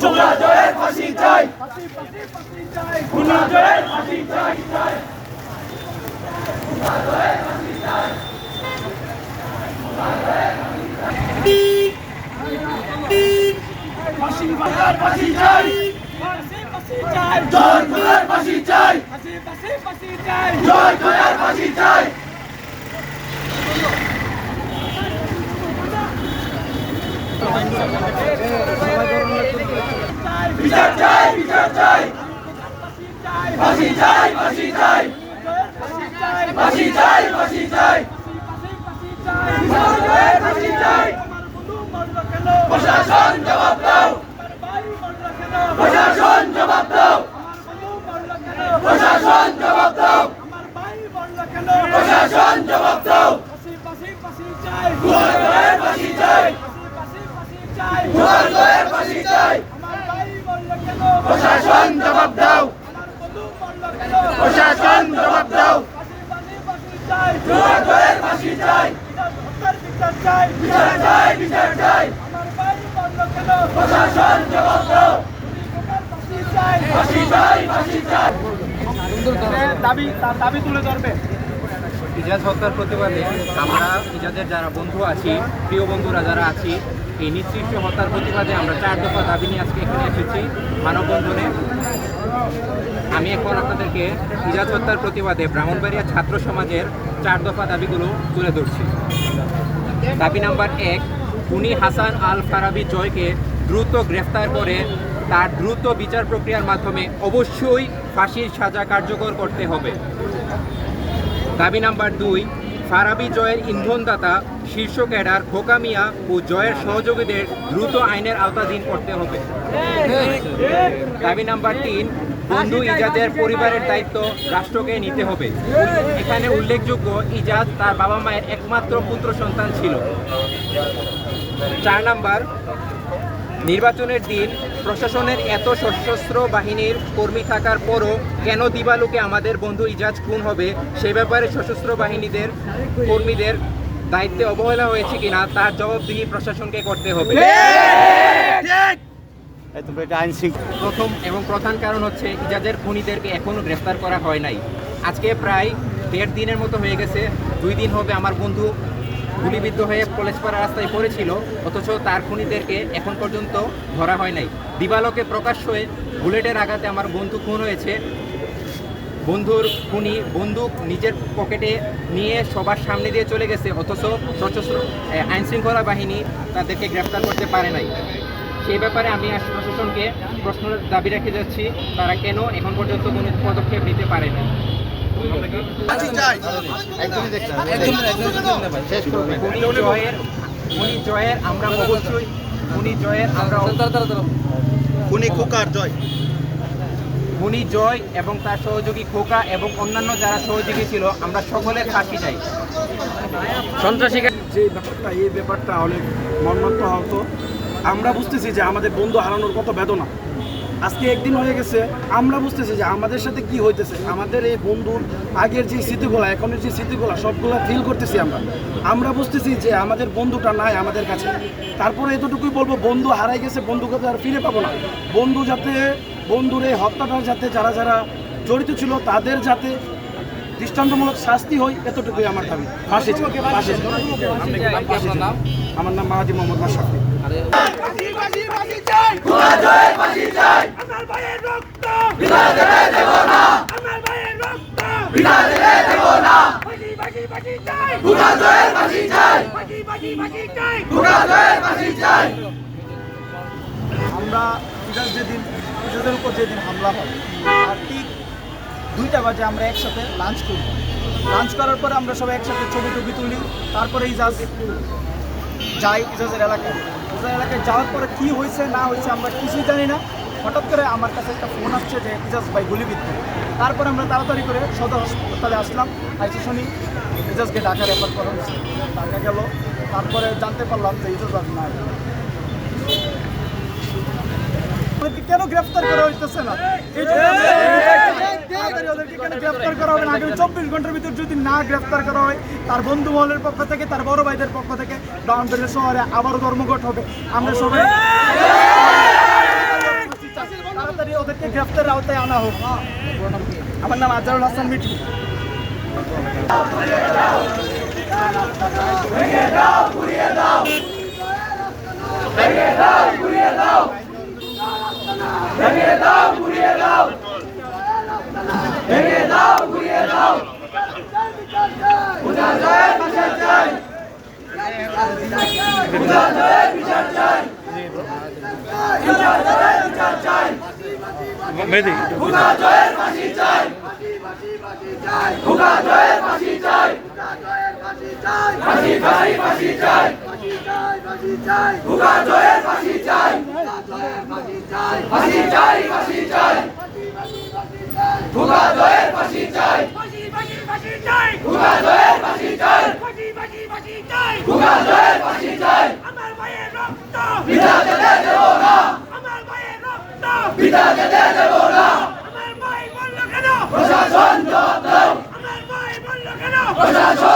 জয় জয়ের ফাঁসি চাই জয় জয়ের ফাঁসি চাই বিচার চাই বিচার চাই ফাঁসি চাই ফাঁসি চাই ফাঁসি চাই ফাঁসি চাই ফাঁসি চাই ফাঁসি চাই ফাঁসি ফাঁসি চাই জয়ের ফাঁসি চাই আমার বন্ধু মরল কেন প্রশাসন জবাব দাও আমার ভাই মরল কেন প্রশাসন জবাব দাও আমার বন্ধু মরল কেন প্রশাসন জবাব দাও আমার ভাই মরল কেন প্রশাসন জবাব দাও ফাঁসি ফাঁসি ফাঁসি চাই জয় জয়ের ফাঁসি চাই ফাঁসি ফাঁসি ফাঁসি চাই জয় জয়ের ফাঁসি চাই আমার ভাই মরল কেন প্রশাসন জবাব দাও আমার বন্ধু মরল কেন প্রশাসন জবাব দাও ফাঁসি ফাঁসি ফাঁসি চাই জয় জয়ের ফাঁসি চাই হত্যার বিচার চাই বিচার চাই বিচার চাই আমার ভাই মরল কেন প্রশাসন জবাব দাও ফাঁসি চাই ফাঁসি চাই ফাঁসি চাই। দাবি দাবি তুলে ধরবে। ইজাজ হত্যার প্রতিবাদে আমরা ইজাজের যারা বন্ধু আছি প্রিয় বন্ধুরা যারা আছি এই নির্দিষ্ট হত্যার প্রতিবাদে আমরা চার দফা দাবি নিয়ে আজকে এখানে এসেছি। মানববন্ধনে আমি এখন আপনাদেরকে ইজাজ হত্যার প্রতিবাদে ব্রাহ্মণবাড়িয়া ছাত্র সমাজের চার দফা দাবিগুলো তুলে ধরছি। দাবি নাম্বার এক উনি হাসান আল ফারাবি জয়কে দ্রুত গ্রেফতার করে, তার দ্রুত বিচার প্রক্রিয়ার মাধ্যমে অবশ্যই ফাঁসির সাজা কার্যকর করতে হবে। দাবি নাম্বার দুই ফারাবি জয়ের ইন্ধনদাতা, শীর্ষ ক্যাডার খোকা মিয়া ও জয়ের সহযোগীদের দ্রুত আইনের আওতাধীন করতে হবে। দাবি নাম্বার তিন, বন্ধু ইজাদের পরিবারের দায়িত্ব রাষ্ট্রকে নিতে হবে। এখানে উল্লেখযোগ্য, ইজাদ তার বাবা মায়ের একমাত্র পুত্র সন্তান ছিল। চার নাম্বার নির্বাচনের দিন প্রশাসনের এত সশস্ত্র বাহিনীর কর্মী থাকার পরও কেন দিবালুকে আমাদের বন্ধু ইজাজ খুন হবে? সে ব্যাপারে সশস্ত্র বাহিনীদের কর্মীদের দায়িত্বে অবহেলা হয়েছে কিনা তার জবাবদিহি প্রশাসনকে করতে হবে। প্রথম এবং প্রধান কারণ হচ্ছে ইজাজের খুনিদেরকে এখনও গ্রেফতার করা হয় নাই। আজকে প্রায় দেড় দিনের মতো হয়ে গেছে। দুই দিন হবে আমার বন্ধু গুলিবিদ্ধ হয়ে কলেজপাড়া রাস্তায় পড়েছিল, অথচ তার খুনিদেরকে এখন পর্যন্ত ধরা হয় নাই। দিবালোকে প্রকাশ হয়ে বুলেটের আঘাতে আমার বন্ধু খুন হয়েছে। বন্ধুর খুনি বন্দুক নিজের পকেটে নিয়ে সবার সামনে দিয়ে চলে গেছে, অথচ সশস্ত্র আইনশৃঙ্খলা বাহিনী তাদেরকে গ্রেফতার করতে পারে নাই। সেই ব্যাপারে আমি প্রশাসনকে প্রশ্ন দাবি রেখে যাচ্ছি, তারা কেন এখন পর্যন্ত কোনো পদক্ষেপ নিতে পারে না উনি জয়ের আমরা অবশ্যই উনি জয়ের আমরা খুনি খোকার জয়। উনি জয় এবং তার সহযোগী খোকা এবং অন্যান্য যারা সহযোগী ছিল আমরা সকলের ফাঁসি চাই। সন্ত্রাসী যে ব্যাপারটা এই ব্যাপারটা অনেক মর্মান্ত হতো। আমরা বুঝতেছি যে আমাদের বন্ধু হারানোর কত বেদনা। আজকে একদিন হয়ে গেছে আমরা বুঝতেছি যে আমাদের সাথে কি হইতেছে। আমাদের এই বন্ধুর আগের যে স্মৃতিগুলো এখনের যে স্মৃতিগুলো সবগুলো ফিল করতেছি আমরা। আমরা বুঝতেছি যে আমাদের বন্ধুটা নাই আমাদের কাছে। তারপরে এতটুকুই বলব বন্ধু হারাই গেছে বন্ধুকে তো আর ফিরে পাবো না। বন্ধু যাতে বন্ধুর এই হত্যাটার যাতে যারা যারা জড়িত ছিল তাদের যাতে দৃষ্টান্তমূলক শাস্তি হয় এতটুকুই আমার দাবি। আমার নাম মাহাদি মোহাম্মদ মাশরাফি। আমার ইজাজের উপর যেদিন হামলা হয়, আর ঠিক দুইটা বাজে আমরা একসাথে লাঞ্চ করি লাঞ্চ করার পরে আমরা সবাই একসাথে ছবি টবি তুলি তারপরে ইজাজ যাই ইজাজের এলাকায়। ইজাজের এলাকায় যাওয়ার পরে কী হয়েছে, না হয়েছে আমরা কিছুই জানি না। হঠাৎ করে আমার কাছে একটা ফোন আসছে যে, এজাজ ভাই গুলিবিদ্ধ। তারপরে আমরা তাড়াতাড়ি করে সদর হাসপাতালে আসলাম। আইসি শুনি, এজাজকে ঢাকা রেফার করা হয়েছে। ঢাকা গেল। তারপরে জানতে পারলাম যে এজাজ আর নাই। ওদেরকে কেন গ্রেফতার করা হইতেছে না? এই ওদেরকে কেন গ্রেফতার করা হবে না? আগামী চব্বিশ ঘণ্টার ভিতর যদি না গ্রেফতার করা হয় তার বন্ধু মহলের পক্ষ থেকে তার বড় ভাইদের পক্ষ থেকে ব্রাহ্মণবাড়িয়া শহরে আবারও ধর্মঘট হবে। আমরা সবাই তাড়াতাড়ি ওদেরকে গ্রেফতারের আওতায় আনা হোক। আমার নাম আজহারুল হাসান মিঠু। খুদা জয়ের ফাঁসি চাই খুদা জয়ের ফাঁসি চাই। ফাঁসি ফাঁসি ফাঁসি চাই। খুদা জয়ের ফাঁসি চাই। ফাঁসি চাই ফাঁসি চাই। খুদা জয়ের ফাঁসি চাই। ফাঁসি ফাঁসি চাই। জয়ের ফাঁসি চাই। ফাঁসি ফাঁসি ফাঁসি চাই খুদা জয়ের ফাঁসি চাই রক্ত বিনা যেতে দেব না আমার ভাইয়ের রক্ত বিনা যেতে দেব না আমার ভাই বলল কেন? প্রশাসন জবাব দাও প্রশাসন